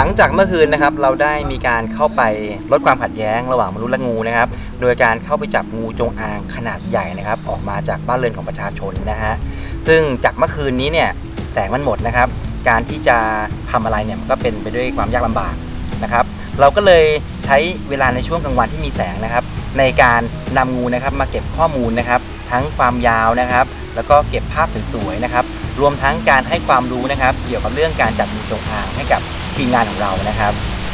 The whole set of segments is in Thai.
หลังจากเมื่อคืนนะครับเราได้มีการเข้าไปลดความขัดแย้งระหว่างมนุษย์และงูนะครับโดยการเข้าไปจับงูจงอางขนาดใหญ่นะครับออกมาจากบ้านเรือนของประชาชนนะฮะซึ่งจากเมื่อคืนนี้เนี่ยแสงมันหมดนะครับ การที่จะทำอะไรเนี่ยมันก็เป็นไปด้วยความยากลำบากนะครับ เราก็เลยใช้เวลาในช่วงกลางวันที่มีแสงนะครับ ในการนำงูนะครับมาเก็บข้อมูลนะครับ ทั้งความยาวนะครับ แล้วก็เก็บภาพสวยๆนะครับ รวมทั้งการให้ความรู้นะครับ เกี่ยวกับเรื่องการจับงูจงอางให้กับ ทีมงานของเรานะครับ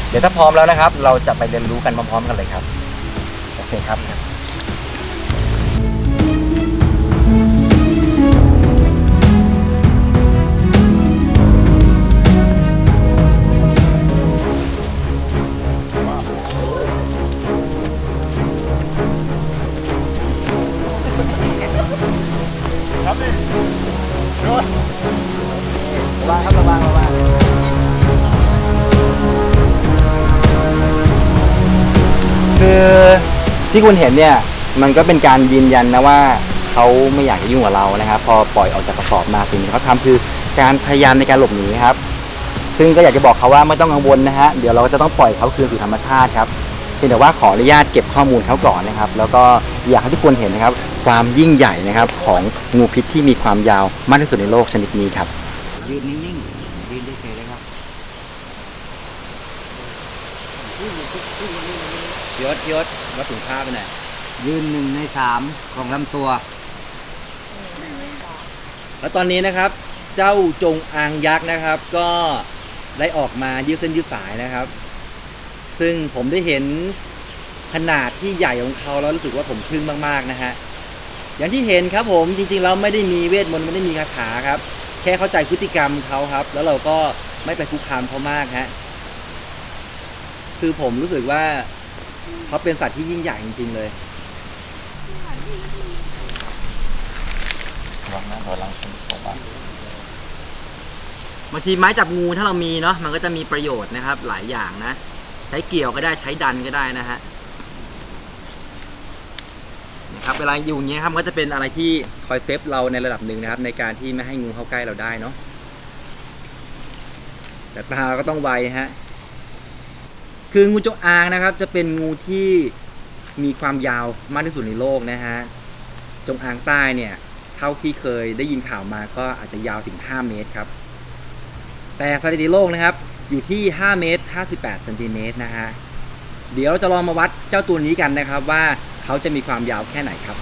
เดี๋ยวถ้าพร้อมแล้วนะครับ เราจะไปเรียนรู้กันพร้อมๆกันเลยครับ โอเคครับครับ ที่คุณเห็นเนี่ยมันก็เป็นการยืนยันนะว่าเขาไม่อยากจะยุ่งกับเรานะครับ พอปล่อยออกจากกระสอบมาสิ่งที่เขาทำคือการพยายามในการหลบหนีครับ ซึ่งก็อยากจะบอกเขาว่าไม่ต้องกังวลนะฮะเดี๋ยวเราจะต้องปล่อยเขาคืนสู่ธรรมชาติครับเพียงแต่ว่าขออนุญาตเก็บข้อมูลเขาก่อนนะครับ แล้วก็อยากให้ทุกคนเห็นนะครับ ความยิ่งใหญ่นะครับของงูพิษที่มีความยาวมากที่สุดในโลกชนิดนี้ครับยืนนิ่งๆ ยืนเฉยๆเลยครับ ยศยศวัดถุงผ้าไปไหนยืนหนึ่งในสามของลำตัว แล้วตอนนี้นะครับ เจ้าจงอางยักษ์นะครับ ก็ได้ออกมายืดเส้นยืดสายนะครับ ซึ่งผมได้เห็นขนาดที่ใหญ่ของเขาแล้วรู้สึกว่าผมทึ่งมากๆนะฮะอย่างที่เห็นครับผมจริงๆแล้วไม่ได้มีเวทมนต์ไม่ได้มีคาถาครับ แค่เข้าใจพฤติกรรมเขาครับ แล้วเราก็ไม่ไปคุกคามเขามากฮะ คือผมรู้สึกว่าเขาเป็นสัตว์ที่ยิ่งใหญ่จริง ๆ เลยวางนะถอยหลังผมว่าบางทีไม้จับงูถ้าเรามีเนาะมันก็จะมีประโยชน์นะครับ หลายอย่างนะ ใช้เกี่ยวก็ได้ใช้ดันก็ได้นะฮะนะครับเวลาอยู่อย่างเงี้ยครับมันก็จะเป็นอะไรที่คอยเซฟเราในระดับหนึ่งนะครับ ในการที่ไม่ให้งูเข้าใกล้เราได้เนาะแต่ตาเราก็ต้องไวฮะ คืองูจงอางนะครับ จะเป็นงูที่มีความยาวมากที่สุดในโลกนะฮะจงอางใต้เนี่ย เท่าที่เคยได้ยินข่าวมาก็อาจจะยาวถึง 5 เมตรครับ แต่สถิติโลกนะครับอยู่ที่ 5 เมตร 58เซนติเมตรนะฮะเดี๋ยวเราจะลองมาวัดเจ้าตัวนี้กันนะครับว่าเขาจะมีความยาวแค่ไหนครับ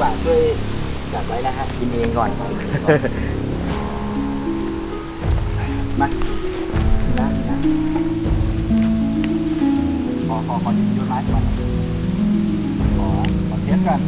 กว่า ช่วยจัดไว้นะฮะ กินเองก่อน มากินนะกินนะขอขอขอยืนยืนไม้ก่อนขอขอเทสกัน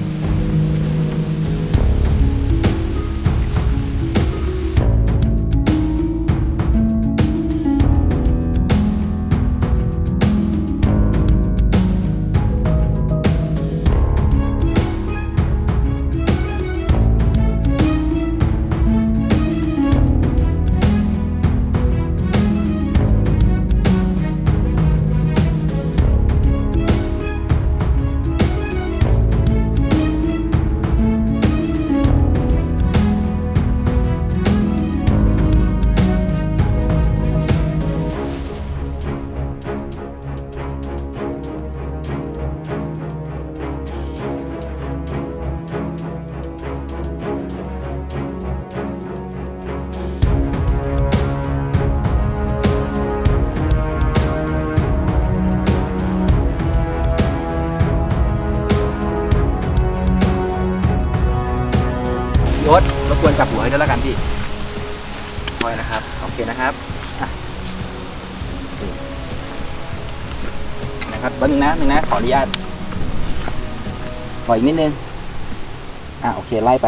ยศรบกวนจับหัวให้ด้วยแล้วกันพี่คอยนะครับ โอเคนะครับอะโอเคนะครับแป๊บนึงนะนึงนะ ขออนุญาตปล่อยอีกนิดนึง อะโอเคไล่ไป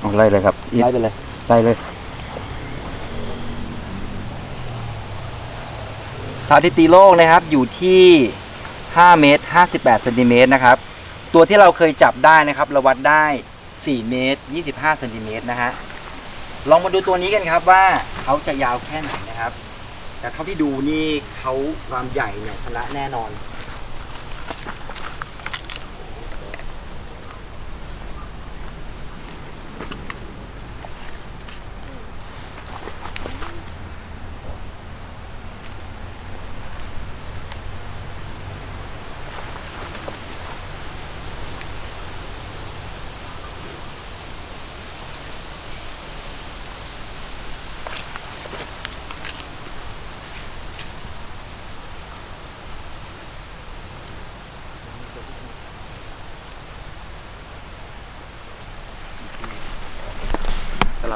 เอาไล่เลยครับอีทไล่ไปเลย ไล่เลยสถิติโลกนะครับอยู่ที่ 5 เมตร 58เซนติเมตรนะครับ ตัวที่เราเคยจับได้นะครับเราวัดได้ 4 เมตร 25เซนติเมตรนะฮะ ลองมาดูตัวนี้กันครับว่าเขาจะยาวแค่ไหนนะครับ แต่เท่าที่ดูนี่เขาความใหญ่เนี่ยชนะแน่นอน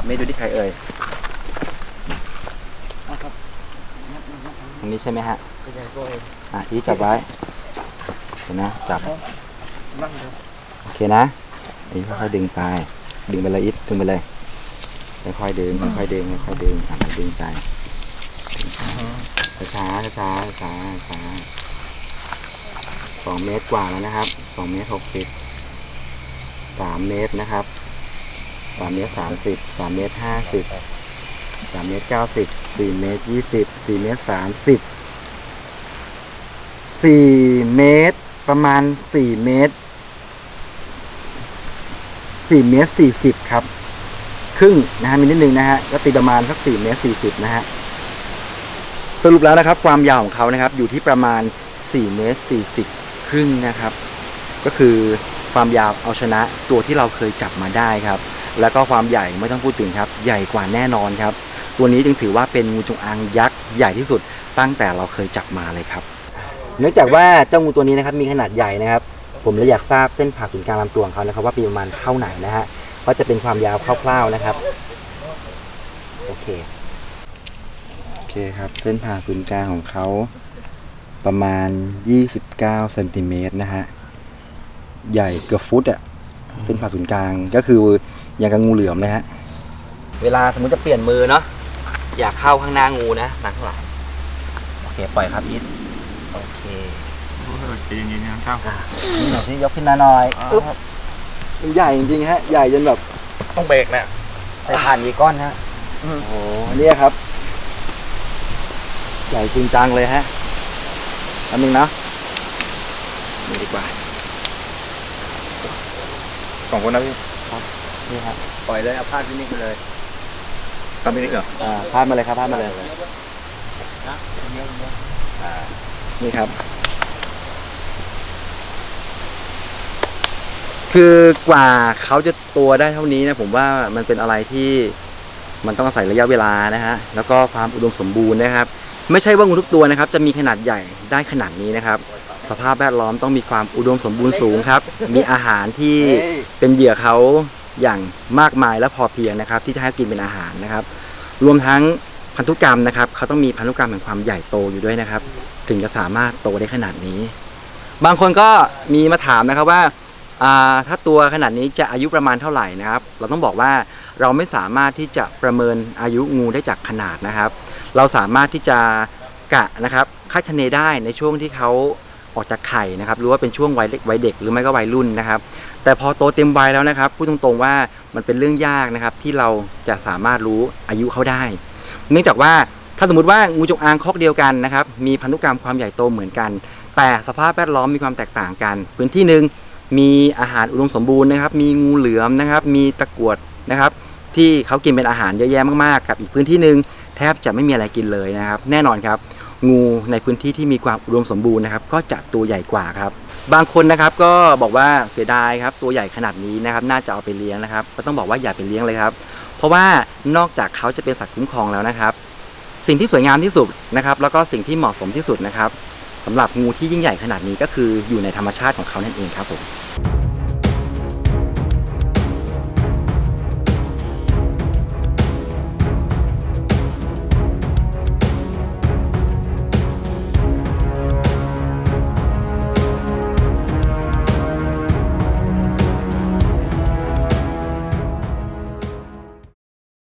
สลับเมตรดูที่ใครเอ่ยตรงนี้ใช่ไหมฮะอะอีจับไว้เห็นนะจับโอเคนะอีค่อยๆดึงไปดึงไปเลยอีทดึงไปเลยค่อยๆดึงค่อยๆดึงค่อยๆดึงอะมันดึงไปช้าๆช้าๆช้าๆช้าๆสองเมตรกว่าแล้วนะครับสองเมตรหกสิบสามเมตรนะครับ สามเมตรสามสิบสามเมตรห้าสิบสามเมตรเก้าสิบสี่เมตรยี่สิบสี่เมตรสามสิบสี่เมตร ประมาณสี่เมตรสี่เมตรสี่สิบครับ ครึ่งนะฮะมีนิดนึงนะฮะก็ตีประมาณสักสี่เมตรสี่สิบนะฮะสรุปแล้วนะครับ ความยาวของเขานะครับ อยู่ที่ประมาณสี่เมตรสี่สิบครึ่งนะครับ ก็คือความยาวเอาชนะตัวที่เราเคยจับมาได้ครับ แล้วก็ความใหญ่ไม่ต้องพูดถึงครับ ใหญ่กว่าแน่นอนครับ ตัวนี้จึงถือว่าเป็นงูจงอางยักษ์ใหญ่ที่สุดตั้งแต่เราเคยจับมาเลยครับ เนื่องจากว่าเจ้างูตัวนี้นะครับมีขนาดใหญ่นะครับ ผมเลยอยากทราบเส้นผ่าศูนย์กลางลำตัวของเขานะครับ ว่ามีประมาณเท่าไหนนะฮะก็จะเป็นความยาวคร่าวๆนะครับโอเคโอเคครับ เส้นผ่าศูนย์กลางของเขาประมาณ 29เซนติเมตรนะฮะ ใหญ่เกือบฟุตอะเส้นผ่าศูนย์กลางก็คือ อย่างกับงูเหลือมนะฮะ เวลาสมมติจะเปลี่ยนมือเนาะอยากเข้าข้างหน้างูนะหลังข้างหลังโอเคปล่อยครับอีทโอเคใจเย็นๆนะครับอะนี่หน่อยที่ยกขึ้นมาหน่อยอึ๊บมันใหญ่จริงๆฮะ ใหญ่จนแบบต้องเบรกเนี่ยใส่ผ่านกี่ก้อนฮะโอ้โหเนี่ยครับ ใหญ่จริงจังเลยฮะอันนึงนะนี่ดีกว่าสองคนนะพี่ นี่ครับปล่อยเลยเอาพาดที่นี่ไปเลยทำพี่นิกเหรออ่าพาดมาเลยครับพาดมาเลยอ่านี่ครับ คือกว่าเขาจะตัวได้เท่านี้นะผมว่ามันเป็นอะไรที่มันต้องอาศัยระยะเวลานะฮะแล้วก็ความอุดมสมบูรณ์นะครับ ไม่ใช่ว่างูทุกตัวนะครับ จะมีขนาดใหญ่ได้ขนาดนี้นะครับ สภาพแวดล้อมต้องมีความอุดมสมบูรณ์สูงครับ มีอาหารที่เป็นเหยื่อเขา อย่างมากมายและพอเพียงนะครับ ที่จะให้กินเป็นอาหารนะครับ รวมทั้งพันธุกรรมนะครับเขาต้องมีพันธุกรรมแห่งความใหญ่โตอยู่ด้วยนะครับ ถึงจะสามารถโตได้ขนาดนี้ บางคนก็มีมาถามนะครับว่าาถ้าตัวขนาดนี้จะอายุประมาณเท่าไหร่นะครับ เราต้องบอกว่าเราไม่สามารถที่จะประเมินอายุงูได้จากขนาดนะครับ เราสามารถที่จะกะนะครับคาดคะเนได้ในช่วงที่เขาออกจากไข่นะครับหรือว่าเป็นช่วงวัยเล็กวัยเด็กหรือไม่ก็วัยรุ่นนะครับ แต่พอโตเต็มวัยแล้วนะครับพูดตรงๆว่ามันเป็นเรื่องยากนะครับที่เราจะสามารถรู้อายุเขาได้ เนื่องจากว่าถ้าสมมติว่างูจงอางคอกเดียวกันนะครับมีพันธุกรรมความใหญ่โตเหมือนกัน แต่สภาพแวดล้อมมีความแตกต่างกัน พื้นที่หนึ่งมีอาหารอุดมสมบูรณ์นะครับ มีงูเหลือมนะครับ มีตะกรวดนะครับ ที่เขากินเป็นอาหารเยอะแยะมากๆกับอีกพื้นที่หนึ่งแทบจะไม่มีอะไรกินเลยนะครับ แน่นอนครับ งูในพื้นที่ที่มีความอุดมสมบูรณ์นะครับ ก็จะตัวใหญ่กว่าครับ บางคนนะครับก็บอกว่าเสียดายครับตัวใหญ่ขนาดนี้นะครับน่าจะเอาไปเลี้ยงนะครับ ก็ต้องบอกว่าอย่าไปเลี้ยงเลยครับ เพราะว่านอกจากเขาจะเป็นสัตว์คุ้มครองแล้วนะครับ สิ่งที่สวยงามที่สุดนะครับ แล้วก็สิ่งที่เหมาะสมที่สุดนะครับสำหรับงูที่ยิ่งใหญ่ขนาดนี้ก็คืออยู่ในธรรมชาติของเขานั่นเองครับผม